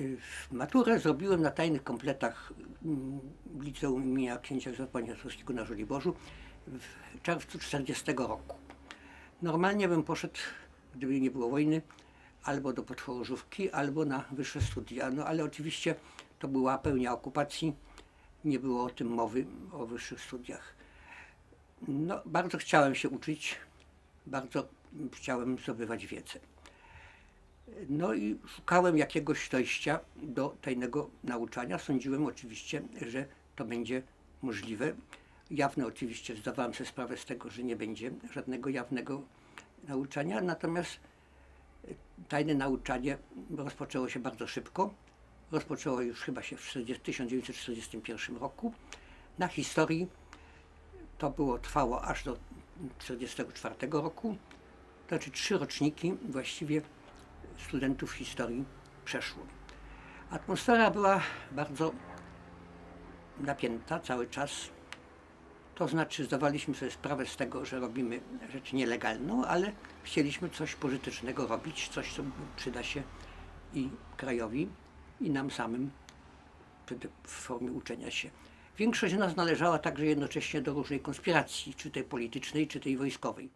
Y, Maturę zrobiłem na tajnych kompletach mm, liceum imienia księcia Józefa Poniatowskiego na Żoliborzu w czerwcu 40 roku. Normalnie bym poszedł, gdyby nie było wojny, albo do podchorążówki, albo na wyższe studia. No ale oczywiście to była pełnia okupacji, nie było o tym mowy, o wyższych studiach. No, bardzo chciałem się uczyć, bardzo chciałem zdobywać wiedzę. No i szukałem jakiegoś dojścia do tajnego nauczania. Sądziłem oczywiście, że to będzie możliwe. Jawne oczywiście zdawałem sobie sprawę z tego, że nie będzie żadnego jawnego nauczania, natomiast e, tajne nauczanie rozpoczęło się bardzo szybko. Rozpoczęło już chyba się w 40, 1941 roku. Na historii to było trwało aż do 1944 roku. To znaczy trzy roczniki właściwie studentów historii przeszło. Atmosfera była bardzo napięta cały czas. To znaczy zdawaliśmy sobie sprawę z tego, że robimy rzecz nielegalną, ale chcieliśmy coś pożytecznego robić, coś, co przyda się i krajowi, i nam samym w formie uczenia się. Większość z nas należała także jednocześnie do różnej konspiracji, czy tej politycznej, czy tej wojskowej.